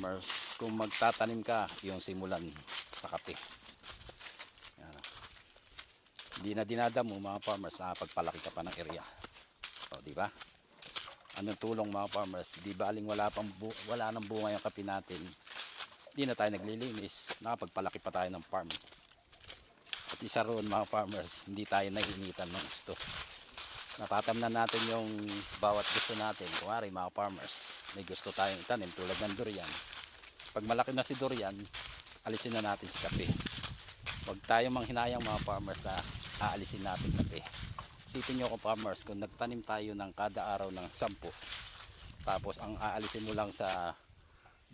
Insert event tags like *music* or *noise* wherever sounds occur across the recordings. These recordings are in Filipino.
Farmers, kung magtatanim ka, yung simulan sa kape. Yan. Hindi na dinadamo mga farmers na pagpalaki ka pa ng area. O, di ba? Anong tulong mga farmers? Di ba aling wala pang wala nang bunga yung kape natin? Di na tayo naglilinis. Nakapagpalaki pa tayo ng farm. At isa roon mga farmers, hindi tayo nahingitan ng gusto. Natatamnan natin yung bawat gusto natin. Kuwari mga farmers, may gusto tayong itanim tulad ng durian. Pag malaki na si durian, alisin na natin si kape. Huwag tayo manghinayang mga farmers na aalisin natin kape. Isipin nyo kung farmers, kung nagtanim tayo ng kada araw ng sampu, tapos ang aalisin mo lang sa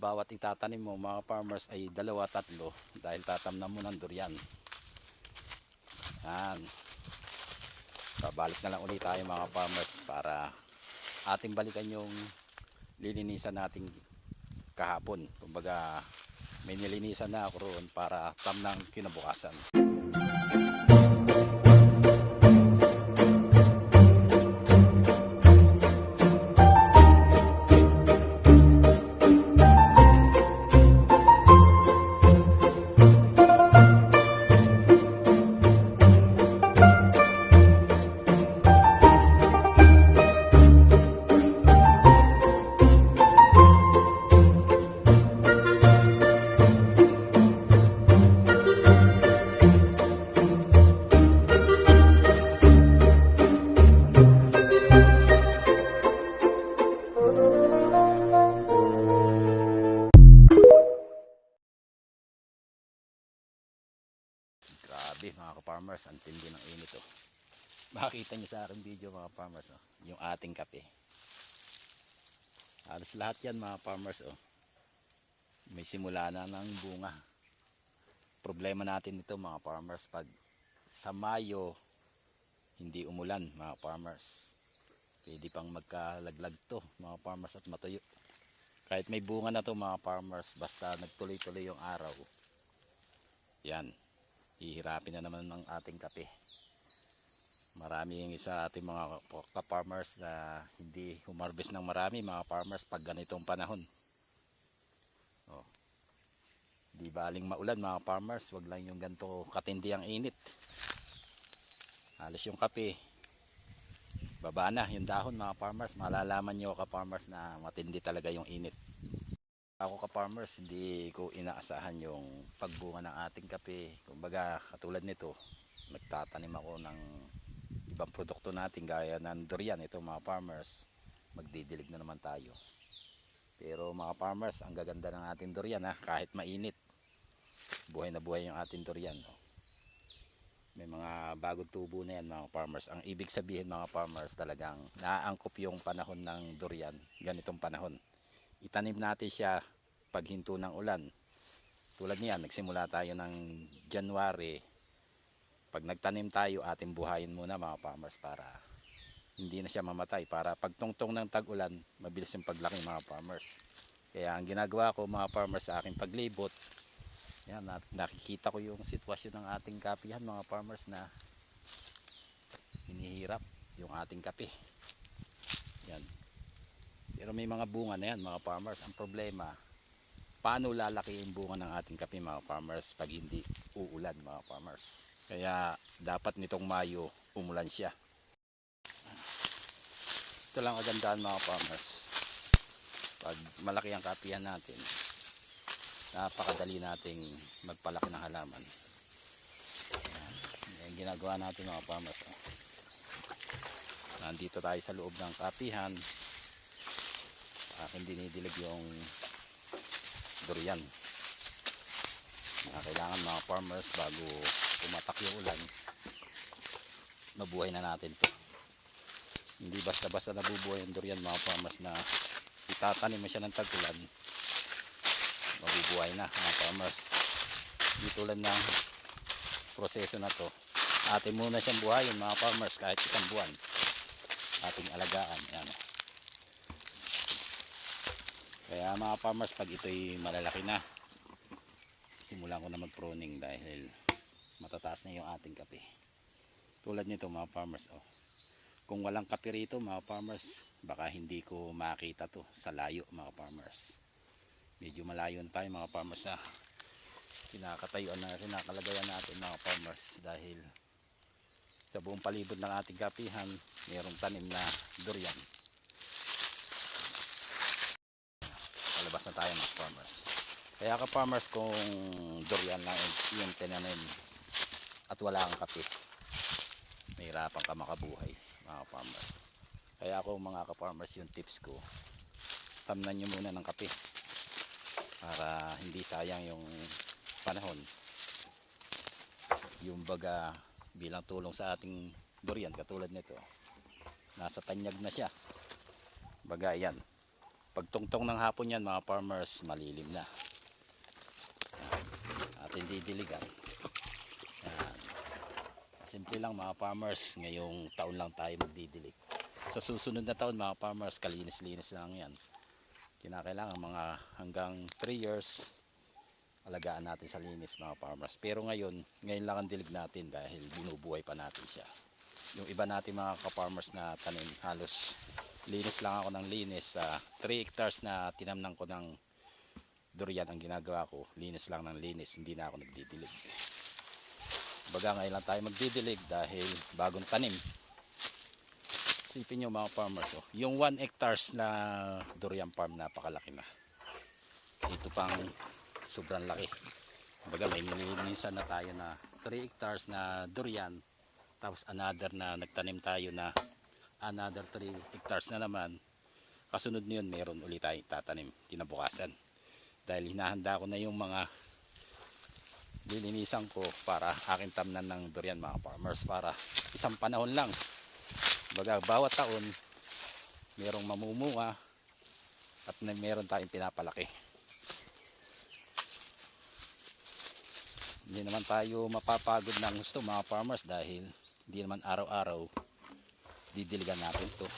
bawat itatanim mo mga farmers ay dalawa tatlo dahil tatamnan mo ng durian. Yan. Babalik na lang ulit tayo mga farmers para ating balikan yung lilinisan nating kahapon. Kumbaga may nilinisan na ako roon para tamnang kinabukasan. Grabe mga ka-farmers, ang tindi ng init oh. *laughs* Makita niyo sa aking video mga farmers oh, yung ating kape. Halos lahat yan mga farmers oh. May simula na ng bunga. Problema natin ito mga farmers pag sa Mayo hindi umulan mga farmers. Pwede pang magkalaglag to mga farmers at matuyo. Kahit may bunga na to mga farmers basta nagtuloy-tuloy yung araw. Yan, hihirapin na naman ng ating kape. Marami yung isa ating mga ka-farmers na hindi humarbis ng marami mga farmers pag ganitong panahon. Oh. Di baling maulan mga farmers, wag lang yung ganito katindi ang init. Halos yung kape, baba na yung dahon mga farmers, malalaman nyo ka-farmers na matindi talaga yung init. Ako ka-farmers, hindi ko inaasahan yung pagbunga ng ating kape. Kumbaga, katulad nito, nagtatanim ako ng ibang produkto natin gaya ng durian. Ito mga farmers, magdidilig na naman tayo. Pero mga farmers, ang gaganda ng ating durian ha, kahit mainit. Buhay na buhay yung ating durian. oh. May mga bagong tubo na yan mga farmers. Ang ibig sabihin mga farmers talagang naaangkop yung panahon ng durian. Ganitong panahon itanim natin siya paghinto ng ulan. Tulad niyan, nagsimula tayo ng January. Pag nagtanim tayo, ating buhayin muna mga farmers para hindi na siya mamatay. Para pagtungtong ng tag-ulan, mabilis yung paglaki mga farmers. Kaya ang ginagawa ko mga farmers sa aking paglibot, yan, na- nakikita ko yung sitwasyon ng ating kapihan mga farmers na hinihirap yung ating kape. Yan, pero may mga bunga na yan mga farmers. Ang problema, paano lalaki yung bunga ng ating kape mga farmers pag hindi uulan mga farmers. Kaya dapat nitong Mayo umulan siya. Ito lang kagandahan mga farmers. Pag malaki ang kapihan natin, napakadali nating magpalaki ng halaman. Yan. Ginagawa natin mga farmers. Nandito tayo sa loob ng kapihan akin dinidilig yung durian. Na kailangan mga farmers bago pumatak yung ulan mabuhay na natin to. Hindi basta basta nabubuhay yung durian mga farmers na itatanim mo siya ng tag-ulan mabubuhay na mga farmers. Di tulad ng proseso na to. Atin muna siyang buhayin mga farmers kahit isang buwan. Ating alagaan yan kaya mga farmers pag ito'y malalaki na simulan ko na mag pruning dahil matataas na yung ating kape. Tulad nito mga farmers oh. kung walang kape rito mga farmers baka hindi ko makita to sa layo mga farmers. Medyo malayo na tayo mga farmers sa kinakatayuan na kinakalagayan natin mga farmers dahil sa buong palibot ng ating kapihan mayroong tanim na durian palabas na tayo mga farmers. Kaya ka farmers kung durian lang yung tinanim at wala kang kape mahirapan ka makabuhay mga farmers kaya ako mga ka-farmers yung tips ko tamnan nyo muna ng kape para hindi sayang yung panahon. Yung baga bilang tulong sa ating durian katulad nito nasa tanyag na siya. Baga yan pagtungtong ng hapon yan mga farmers malilim na. Yan. atin didiligan yan. simple lang mga farmers ngayong taon lang tayo magdidilig. Sa susunod na taon mga farmers kalinis-linis lang yan. Kinakailangan mga hanggang 3 years alagaan natin sa linis mga farmers. Pero ngayon ngayon lang ang dilig natin dahil binubuhay pa natin siya. Yung iba natin mga ka-farmers na tanim halos linis lang ako ng linis sa 3 hectares na tinamnan ko ng durian ang ginagawa ko linis lang ng linis hindi na ako nagdidilig baga ngayon lang tayo magdidilig dahil bagong tanim Isipin nyo mga farmers, oh, yung 1 hectares na durian farm napakalaki na. Ito pang sobrang laki. Baga may nilinisan na tayo na 3 hectares na durian. Tapos another na nagtanim tayo na another 3 hectares na naman. Kasunod niyon meron ulit tayong tatanim kinabukasan. Dahil hinahanda ko na yung mga lilinisan ko para aking tamnan ng durian mga farmers para isang panahon lang Baga bawat taon merong mamumunga at meron tayong pinapalaki. Hindi naman tayo mapapagod ng gusto mga farmers dahil hindi naman araw-araw didiligan natin to.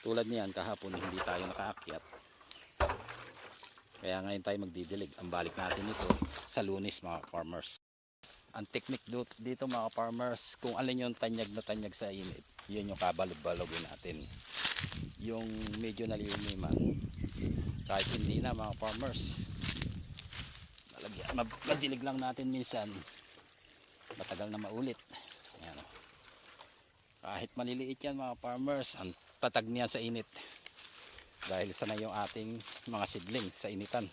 Tulad niyan kahapon hindi tayo nakaakyat. Kaya ngayon tayo magdidilig. Ang balik natin ito sa lunis mga farmers ang technique dito mga farmers kung alin yung tanyag na tanyag sa init yun yung kabalog-balogin natin yung medyo naliliman kahit hindi na mga farmers malagyan, madilig lang natin minsan matagal na maulit. Kahit maliliit yan mga farmers ang tatag niyan sa init dahil sanay yung ating mga sidling sa initan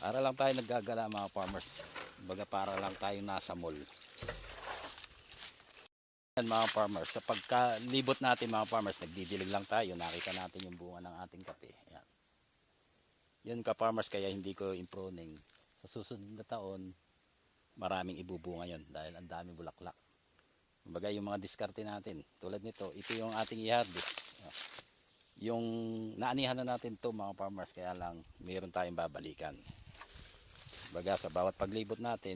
Para lang tayo naggagala mga farmers. Baga para lang tayo nasa mall. Yan mga farmers. Sa pagkalibot natin mga farmers, nagdidilig lang tayo. Nakita natin yung bunga ng ating kape. Yan. Yan ka farmers kaya hindi ko improning. Sa susunod na taon, maraming ibubunga yon dahil ang daming bulaklak. Baga yung mga diskarte natin. Tulad nito, ito yung ating i-harvest. Yung naanihan na natin to mga farmers kaya lang mayroon tayong babalikan baga sa bawat paglibot natin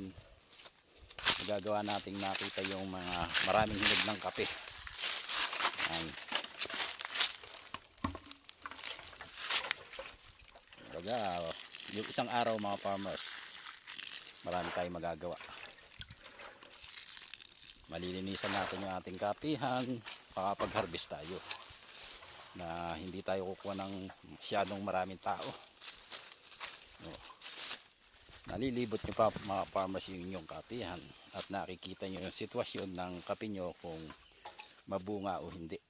magagawa nating nakita yung mga maraming hinog ng kape Ayan. baga yung isang araw mga farmers marami tayong magagawa. Malilinisan natin yung ating kapihan. Makapag-harvest tayo. Na hindi tayo kukuha ng masyadong maraming tao. Oh nalilibot nyo pa mga farmers yung inyong kapihan at nakikita nyo yung sitwasyon ng kape nyo kung mabunga o hindi.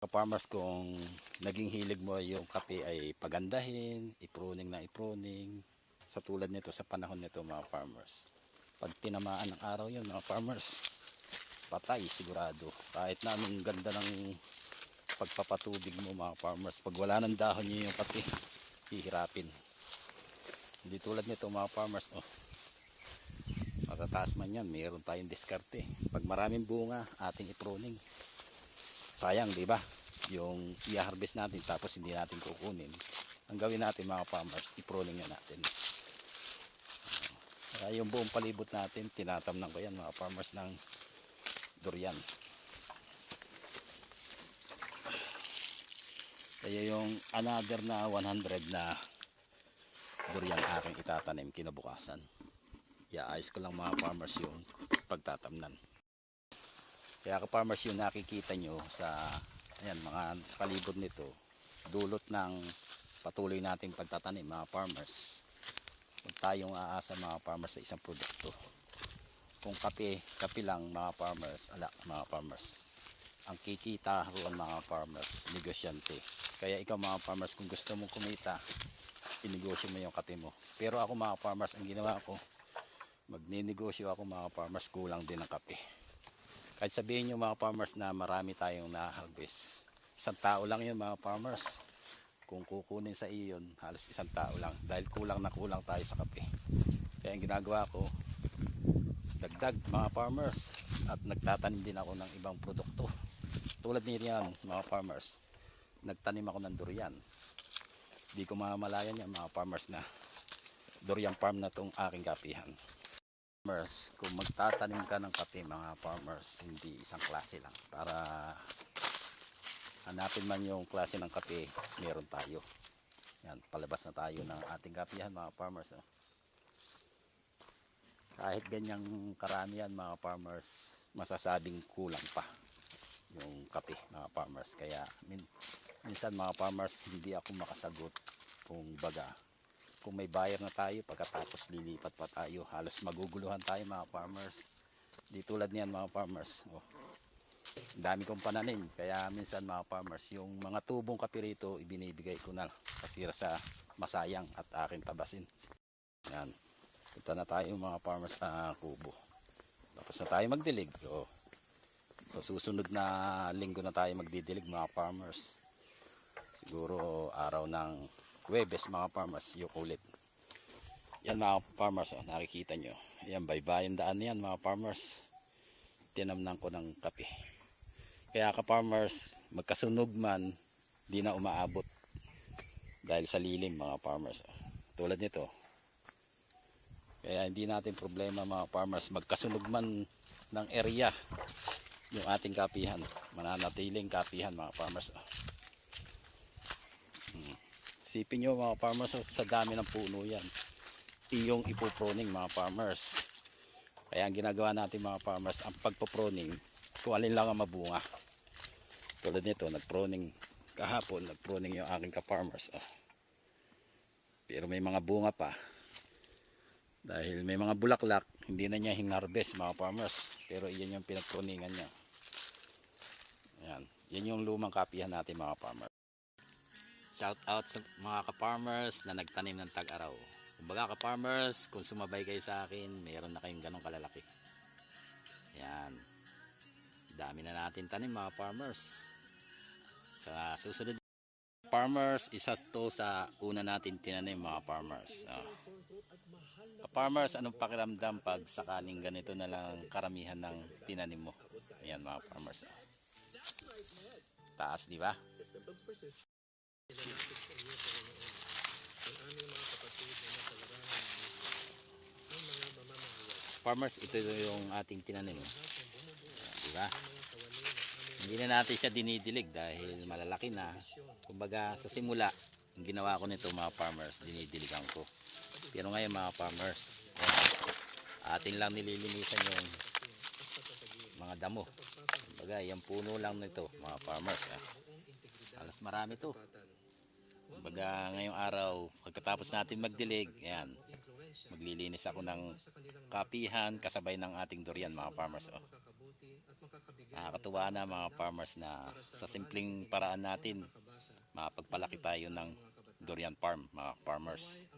Ka-farmers kung naging hilig mo yung kape ay pagandahin, ipruning na ipruning, sa tulad nito sa panahon nito mga farmers. Pag tinamaan ng araw yun mga farmers, patay sigurado. Kahit na anong ganda ng pagpapatubig mo mga farmers, pag wala ng dahon nyo yung kape, hihirapin. Hindi tulad nito mga farmers, oh. Matataas man yan, mayroon tayong diskarte. Pag maraming bunga, ating ipruning. Sayang, di ba? Yung i-harvest natin tapos hindi natin kukunin. Ang gawin natin mga farmers, ipruning na natin. Kaya yung buong palibot natin, tinatamnan ko yan mga farmers ng durian. Kaya yung another na 100 na durian aking itatanim kinabukasan. Iaayos ko lang mga farmers yung pagtatamnan. Kaya ka farmers yung nakikita nyo sa ayan mga palibot nito dulot ng patuloy nating pagtatanim mga farmers tayong aasa mga farmers sa isang produkto. Kung kape kape lang mga farmers ala mga farmers. Ang kikita roon mga farmers negosyante. Kaya ikaw mga farmers kung gusto mong kumita inegosyo mo yung kape mo. Pero ako mga farmers ang ginawa ko magninegosyo ako mga farmers kulang din ang kape. Kahit sabihin nyo mga farmers na marami tayong na-harvest. Isang tao lang yun mga farmers kung kukunin sa iyon halos isang tao lang. Dahil kulang na kulang tayo sa kape. Kaya ang ginagawa ko dagdag mga farmers. At nagtatanim din ako ng ibang produkto. Tulad niyan mga farmers. Nagtanim ako ng durian. Di ko mamalayan yan mga farmers na durian farm na tong aking kapihan. Farmers kung magtatanim ka ng kape mga farmers hindi isang klase lang. Para hanapin man yung klase ng kape meron tayo. Yan palabas na tayo ng ating kapihan mga farmers oh. kahit ganyang karamihan mga farmers masasabing kulang pa yung kape mga farmers. Kaya min, minsan mga farmers hindi ako makasagot kung baga kung may buyer na tayo pagkatapos lilipat pa tayo halos maguguluhan tayo mga farmers. Di tulad niyan mga farmers. Oh, dami kong pananim. Kaya minsan mga farmers yung mga tubong kape rito ibinibigay ko na kasira sa masayang at aking tabasin. Yan. Punta na tayo mga farmers sa kubo. Tapos na tayo magdilig. Oh, sa susunod na linggo na tayo magdidilig mga farmers. Siguro araw ng Huwebes mga farmers yung ulit. Yan mga farmers oh, nakikita nyo. Yan baybayin daan yan mga farmers. Tinamnan ko ng kape kaya ka farmers magkasunog man di na umaabot. Dahil sa lilim mga farmers. Tulad nito. Kaya hindi natin problema mga farmers magkasunog man ng area yung ating kapihan. Mananatiling kapihan mga farmers. Hmm. Sipin nyo mga farmers oh, sa dami ng puno yan. Iyong ipoproning mga farmers. Kaya ang ginagawa natin mga farmers ang pagpoproning kung alin lang ang mabunga tulad nito nagproning kahapon nagproning yung aking ka-farmers oh. pero may mga bunga pa. Dahil may mga bulaklak hindi na niya hinarvest mga farmers. Pero iyan yung pinagproningan niya. Yan yan yung lumang kapihan natin mga farmers. Shout out sa mga ka-farmers na nagtanim ng tag-araw. Kumbaga ka-farmers kung sumabay kayo sa akin meron na kayong ganong kalalaki. Yan dami na natin tanim mga farmers sa susunod farmers isa to sa una natin tinanim mga farmers oh. farmers anong pakiramdam pag sakaling ganito na lang karamihan ng tinanim mo ayan mga farmers oh. taas di ba farmers ito yung ating tinanim oh. Di ba hindi na natin siya dinidilig dahil malalaki na kumbaga sa simula ang ginawa ko nito mga farmers dinidiligan ko pero ngayon mga farmers atin lang nililinisan yung mga damo kumbaga yung puno lang nito mga farmers ah. halos marami to kumbaga ngayong araw pagkatapos natin magdilig ayan maglilinis ako ng kapihan kasabay ng ating durian mga farmers oh. Nakakatuwa na mga farmers na sa simpleng paraan natin mapagpalaki tayo ng durian farm mga farmers.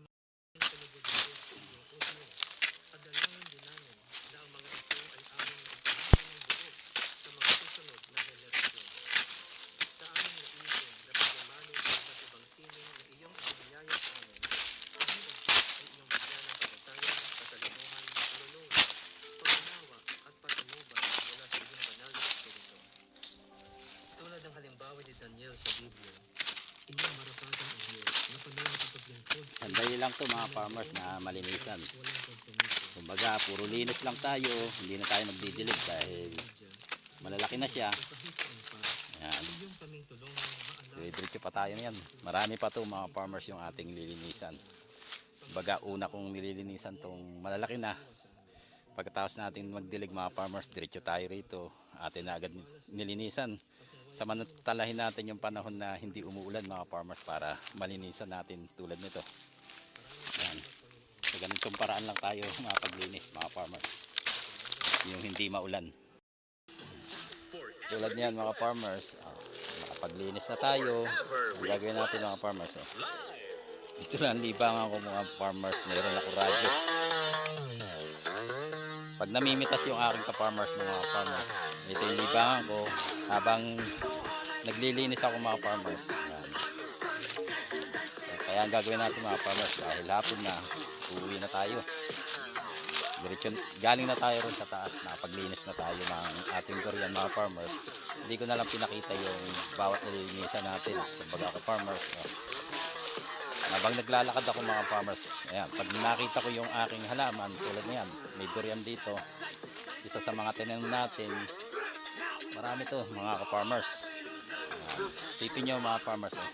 Tulad ng halimbawa ni Daniel sa Biblia, inyong marapatan ang Diyos na panahon sa paglingkod Sandali lang to mga farmers na malinisan. Kumbaga puro linis lang tayo, hindi na tayo magdidilig dahil malalaki na siya. Maalala Diretso pa tayo yan. Marami pa to mga farmers yung ating lilinisan. Kumbaga una kong nililinisan tong malalaki na. Pagkatapos natin magdilig mga farmers, diretso tayo rito. Atin na agad nilinisan. Samantalahin natin yung panahon na hindi umuulan mga farmers para malinisan natin tulad nito. Ganitong paraan lang tayo *laughs* mapaglinis mga farmers. Yung hindi maulan. Tulad niyan mga farmers, ah, nakapaglinis na tayo. Ang gagawin natin mga farmers. Oh. Ito lang libangan ko mga farmers, meron ako radyo. Pag namimitas yung aking ka-farmers mga farmers, ito yung libangan ko habang naglilinis ako mga farmers. Yan. Kaya ang gagawin natin mga farmers dahil hapon na, uuwi na tayo. Diretso, galing na tayo ron sa taas na na tayo ng ating durian mga farmers. Hindi ko na lang pinakita yung bawat nililinisan natin. Kumbaga ka farmers. Oh. Habang naglalakad ako mga farmers, ayan, pag nakita ko yung aking halaman, tulad niyan, may durian dito, isa sa mga tinanim natin, marami to mga ka-farmers. Sipin nyo mga farmers, oh.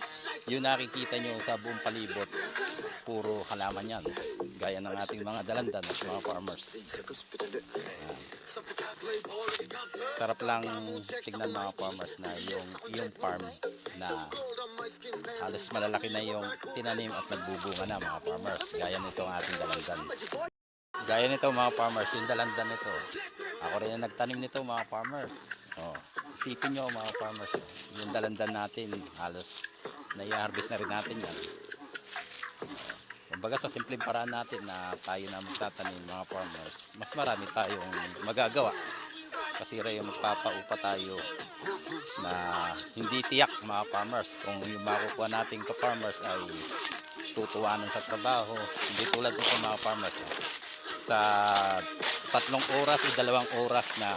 yung nakikita nyo sa buong palibot, puro halaman yan. Gaya ng ating mga dalandan at mga farmers. Ayan. Sarap lang tignan mga farmers na yung, yung farm na halos malalaki na yung tinanim at nagbubunga na mga farmers. Gaya nito ang ating dalandan. Gaya nito mga farmers, yung dalandan nito. Ako rin ang nagtanim nito mga farmers. Oh, isipin nyo mga farmers, yung dalandan natin halos nai-harvest na rin natin yan. Kumbaga sa simpleng paraan natin na tayo na magtatanim mga farmers, mas marami tayong magagawa. Kasi rin magpapaupa tayo na hindi tiyak mga farmers. Kung yung makukuha nating ka-farmers ay tutuwanan sa trabaho, hindi tulad nito mga farmers. Sa tatlong oras o dalawang oras na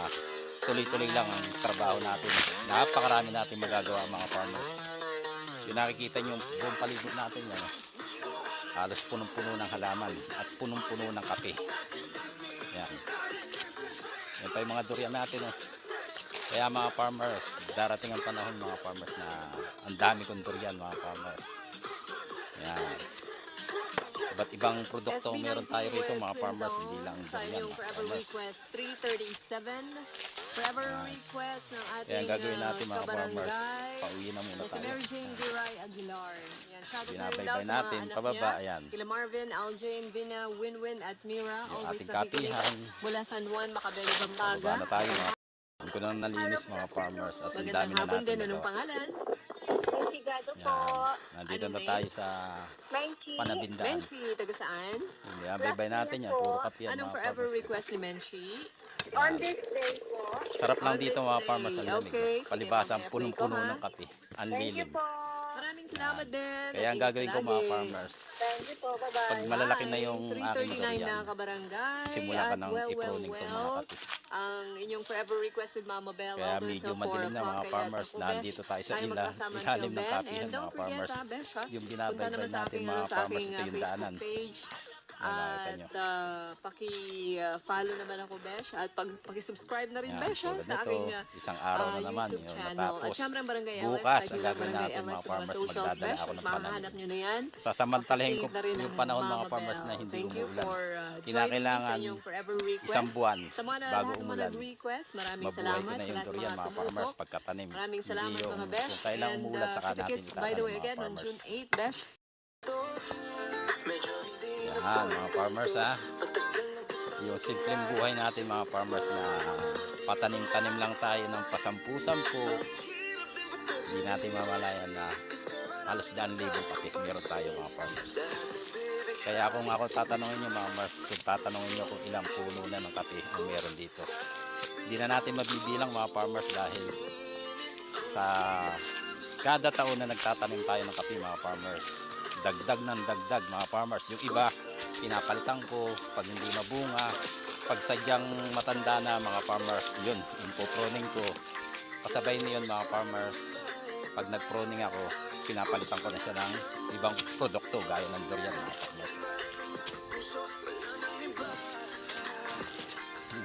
tuloy-tuloy lang ang trabaho natin. Napakarami natin magagawa mga farmers. Yung nakikita nyo buong palibot natin yan. Halos punong-puno ng halaman at punong-puno ng kape. Yan. Yan pa yung mga durian natin. Oh. Kaya mga farmers, darating ang panahon mga farmers na ang dami kong durian mga farmers. Yan. Iba't ibang produkto meron tayo rito mga farmers, hindi lang durian mga farmers. Request 337. Forever request ng ating ang gagawin natin uh, mga farmers, kabarangay. pauwi na muna Na si tayo. Mary Jane Giray Aguilar. Yan, shout out na rin Binabaybay daw sa mga natin, anak pababa, niya. ayan. Kila Marvin, Aljane, Vina, Winwin at Mira. Always ating nakikinig kapihan. mula San Juan, Macabebe, Pampanga. Baba na tayo mga hindi ko na nalinis mga farmers at ang dami Magandang na hapon natin din. Anong ito. pangalan? Sigado po. Yan. Nandito Ano na name? tayo sa Menchi. Panabindaan. Menchi, taga saan? Yan, baybay natin yan. Puro kape yan Anong mga forever farmers. request ni Menchi? On this day po. Sarap lang dito mga farmers. Ang lamig. Okay, mamaya punong-puno ng kape. Ang lilim. Maraming salamat din. Kaya ang gagawin ko mga farmers, Thank you po. Bye-bye. pag malalaki na yung aking 339 na durian, kabarangay. simulan ka ng i-pruning itong mga kape. ang inyong forever requested Mama Bell. Kaya medyo till 4 madilim na mga farmers, nandito tayo sa ila, ilalim ng kapihan mga farmers. Yung sa natin mga ano, sa farmers, ito yung Facebook daanan. At uh, paki-follow naman ako, Besh. At pag, paki-subscribe na rin, Yan, Besh, sa aking ah, isang araw na ah, naman YouTube yun channel. natapos. At syempre ang Barangay LS, Bukas, ang ng gagawin natin mga farmers, magdadala ako ng panahon. nyo na yan. Sasamantalahin ko yung ng panahon mga farmers na hindi Thank you umuulan. for uh, joining me Kinakailangan. Isang buwan mga bago mga umulan. Mabuhay salamat ko na sa yung lahat ng durian mga mga farmers pagkatanim. Maraming salamat mga besh. Kung kailang And umulan uh, saka natin kits, by the way, itatanim again, mga on June farmers. 8, besh. Yan mga farmers ha. Yung simpleng buhay natin mga farmers na patanim-tanim lang tayo ng pasampu-sampu. Hindi natin mamalayan na halos daan libo pati meron tayo mga farmers. Kaya kung ako tatanungin nyo mga farmers, kung tatanungin nyo kung ilang puno na ng kape ang meron dito. Hindi na natin mabibilang mga farmers dahil sa kada taon na nagtatanim tayo ng kape mga farmers dagdag ng dagdag mga farmers yung iba pinapalitan ko pag hindi mabunga pag sadyang matanda na mga farmers yun yung proning ko kasabay niyon mga farmers pag nag proning ako pinapalitan ko na siya ng ibang produkto gaya ng durian mga farmers Hmm.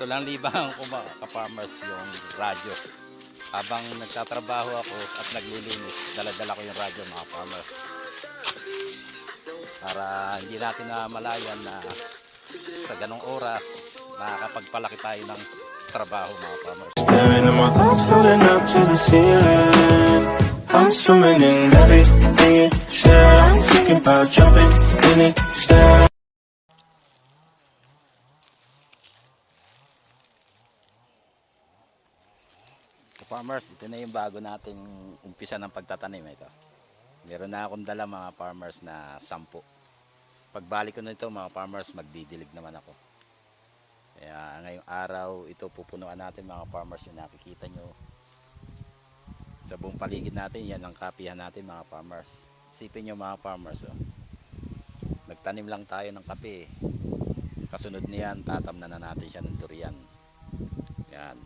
ito lang libang ko mga ka-farmers yung radyo habang nagtatrabaho ako at naglilinis, dala-dala ko yung radyo mga farmers. Para hindi natin na malayan na sa ganong oras makakapagpalaki tayo ng trabaho mga farmers. Staring at my thoughts floating up to the ceiling. I'm swimming in everything you said. I'm thinking about jumping in it. So farmers, ito na yung bago nating umpisa ng pagtatanim ito. Meron na akong dala mga farmers na sampu. Pagbalik ko nito mga farmers, magdidilig naman ako. Kaya ngayong araw, ito pupunuan natin mga farmers yung nakikita nyo. Sa buong paligid natin, yan ang kapihan natin mga farmers. Isipin nyo mga farmers, oh. nagtanim lang tayo ng kape. Kasunod niyan, tatamnan na natin siya ng durian. Yan.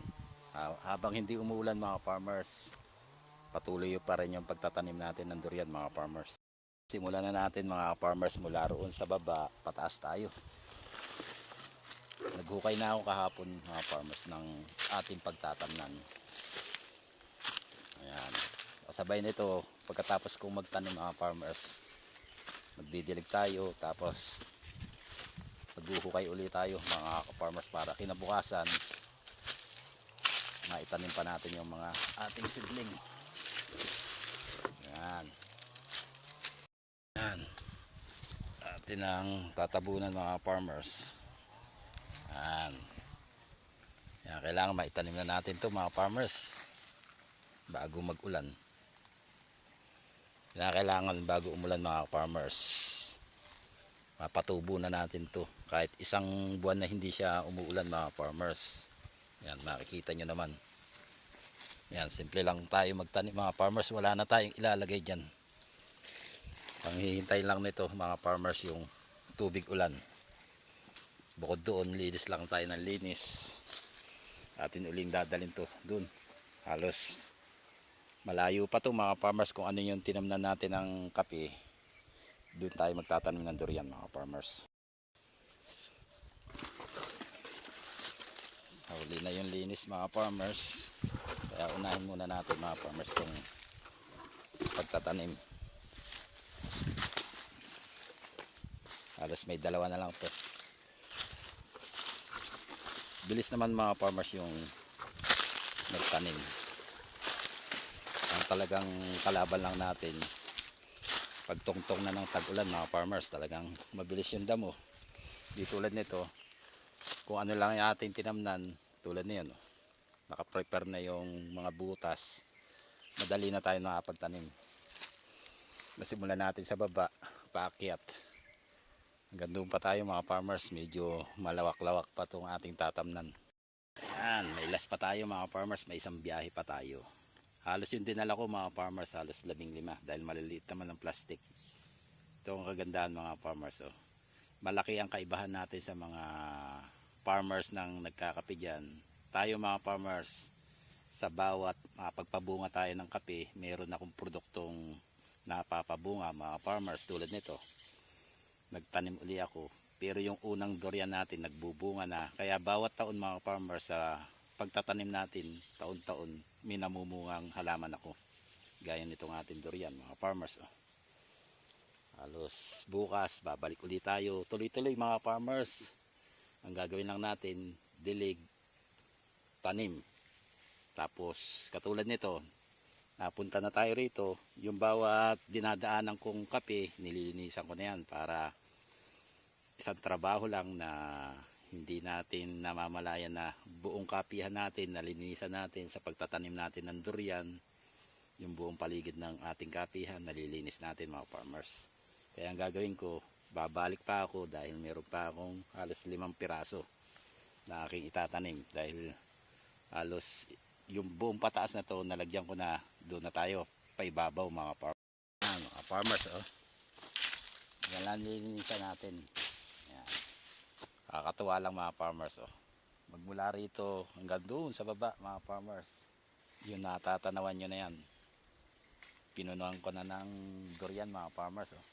Habang hindi umuulan mga farmers, patuloy pa rin yung pagtatanim natin ng durian mga farmers. Simulan na natin mga farmers mula roon sa baba, pataas tayo. Naghukay na ako kahapon mga farmers ng ating pagtatamnan. Ayan. Kasabay nito, pagkatapos kong magtanim mga farmers, magdidilig tayo tapos maghuhukay ulit tayo mga farmers para kinabukasan maitanim pa natin yung mga ating seedling. Yan. Yan. Atin ang tatabunan mga farmers. Yan. Yan, kailangan maitanim na natin to mga farmers bago mag-ulan. Kaya kailangan bago umulan mga farmers mapatubo na natin to kahit isang buwan na hindi siya umuulan mga farmers yan, makikita nyo naman. Yan, simple lang tayo magtanim mga farmers. Wala na tayong ilalagay dyan. Panghihintay lang nito mga farmers yung tubig ulan. Bukod doon, linis lang tayo ng linis. Atin uling dadalhin to doon. Halos malayo pa to mga farmers kung ano yung tinamnan natin ng kape. Doon tayo magtatanim ng durian mga farmers. Huli na yung linis mga farmers. Kaya unahin muna natin mga farmers kung pagtatanim. Halos may dalawa na lang to. Bilis naman mga farmers yung nagtanim. Ang talagang kalaban lang natin pagtungtong na ng tag-ulan mga farmers talagang mabilis yung damo. Di tulad nito kung ano lang yung ating tinamnan tulad niyan no? Naka-prepare na yung mga butas. Madali na tayo nakapagtanim. Nasimulan natin sa baba paakyat. Hanggang doon pa tayo mga farmers. Medyo malawak-lawak pa itong ating tatamnan. Yan may last pa tayo mga farmers. May isang biyahe pa tayo. Halos yung dinala ko mga farmers halos labing lima dahil maliliit naman ng plastic. Ito ang kagandahan mga farmers oh. malaki ang kaibahan natin sa mga farmers ng nagkakape dyan tayo mga farmers sa bawat uh, pagpabunga tayo ng kape meron akong produktong napapabunga mga farmers tulad nito. Nagtanim uli ako pero yung unang durian natin nagbubunga na. Kaya bawat taon mga farmers sa pagtatanim natin taon-taon may namumungang halaman ako. Gaya nitong ating durian mga farmers oh. halos bukas babalik ulit tayo. Tuloy-tuloy mga farmers. Ang gagawin lang natin dilig tanim. Tapos katulad nito napunta na tayo rito. Yung bawat dinadaanan kong kape nililinisan ko na yan para isang trabaho lang na hindi natin namamalayan na buong kapihan natin nalinisan natin sa pagtatanim natin ng durian. Yung buong paligid ng ating kapihan nalilinis natin mga farmers. Kaya ang gagawin ko babalik pa ako dahil meron pa akong halos limang piraso na aking itatanim dahil halos yung buong pataas na to nalagyan ko na doon na tayo paibabaw mga farmers Ayan, mga farmers oh. Yan lang lilinisan natin. Yan. kakatuwa lang mga farmers oh. Magmula rito hanggang doon sa baba mga farmers. Yung natatanawan nyo na yan. Pinunuan ko na ng durian mga farmers oh.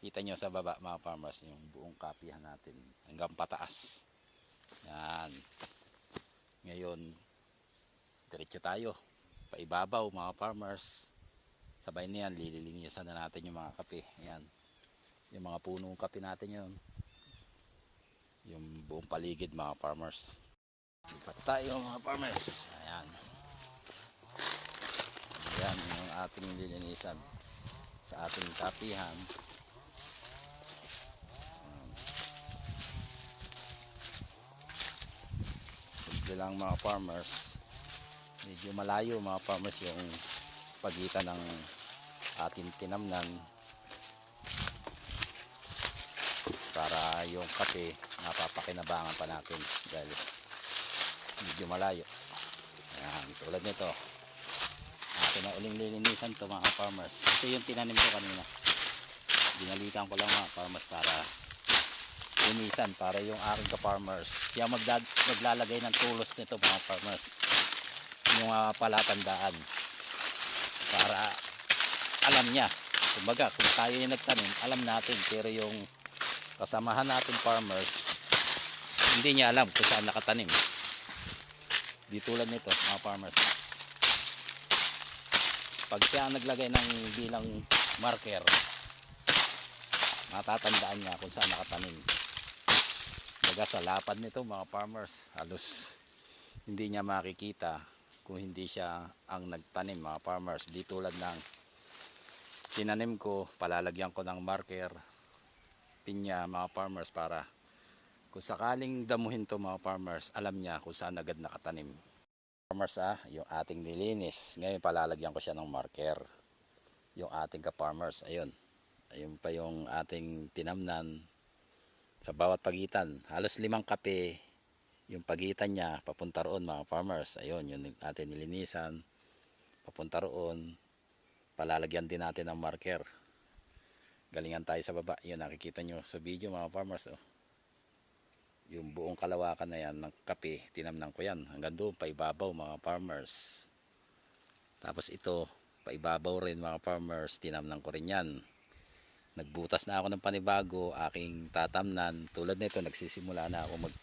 Kita nyo sa baba mga farmers yung buong kapihan natin hanggang pataas. Yan ngayon diretso tayo paibabaw mga farmers sabay niyan lilinisan na natin yung mga kape yan yung mga punong kape natin yun yung buong paligid mga farmers lipat tayo mga farmers. Ayan. Ayan yung ating lilinisan sa ating tapihan. Simple lang mga farmers. Medyo malayo mga farmers yung pagitan ng ating tinamnan para yung kape napapakinabangan pa natin dahil medyo malayo. Ayan, tulad nito. Akin na uling lilinisan to mga farmers. Ito yung tinanim ko kanina. Binalikan ko lang mga farmers para linisan para yung aking ka-farmers siya magda- maglalagay ng tulos nito mga farmers. Yung uh, palatandaan. Para alam niya. Kumbaga kung tayo yung nagtanim alam natin. Pero yung kasamahan natin farmers hindi niya alam kung saan nakatanim. Di tulad nito mga farmers. Pag siya naglagay ng bilang marker matatandaan niya kung saan nakatanim baga sa lapad nito mga farmers halos hindi niya makikita kung hindi siya ang nagtanim mga farmers. Di tulad ng tinanim ko palalagyan ko ng marker pinya mga farmers para kung sakaling damuhin to mga farmers alam niya kung saan agad nakatanim. Farmers ah yung ating nilinis. Ngayon palalagyan ko siya ng marker. Yung ating ka-farmers ayun. Ayun pa yung ating tinamnan sa bawat pagitan halos limang kape yung pagitan niya papunta roon mga farmers. Ayun yun yung ating nilinisan. Papunta roon palalagyan din natin ng marker. Galingan tayo sa baba. Yun nakikita nyo sa video mga farmers oh. yung buong kalawakan na yan ng kape tinamnan ko yan. Hanggang doon paibabaw mga farmers. Tapos ito paibabaw rin mga farmers tinamnan ko rin yan nagbutas na ako ng panibago aking tatamnan. Tulad nito nagsisimula na ako mag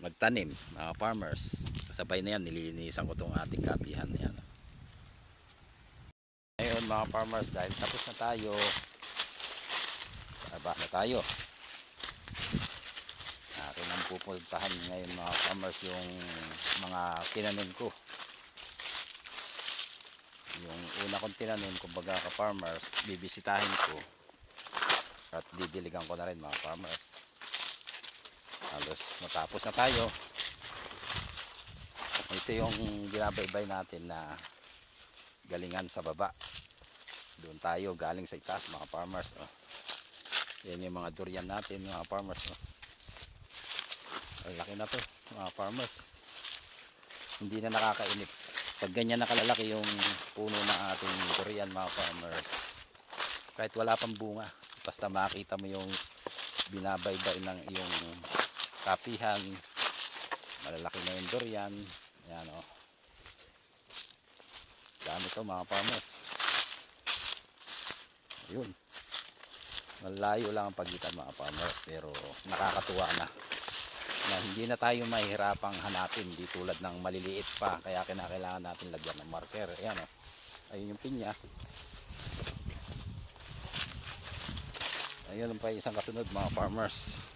magtanim mga farmers. Kasabay na yan nililinisan ko tong ating kapihan na yan. Ngayon mga farmers dahil tapos na tayo baba na tayo. Akin ang pupuntahan ngayon mga farmers yung mga tinanim ko una kong tinanim. Kumbaga ka farmers bibisitahin ko. At didiligan ko na rin mga farmers. Halos matapos na tayo. Ito yung ginabaybay natin na galingan sa baba. Doon tayo galing sa itaas mga farmers oh. yan yung mga durian natin mga farmers oh. Laki na to mga farmers. Hindi na nakakainip pag ganyan nakalalaki yung puno ng ating durian mga farmers kahit wala pang bunga basta makita mo yung binabaybay ng iyong kapihan malalaki na yung durian yan o oh. dami to mga farmers. Yun malayo lang ang pagitan mga farmers pero nakakatuwa na na hindi na tayo mahihirapang hanapin di tulad ng maliliit pa. Kaya kinakailangan natin lagyan ng marker. Ayan o ayun yung pinya. Ayun pa isang kasunod mga farmers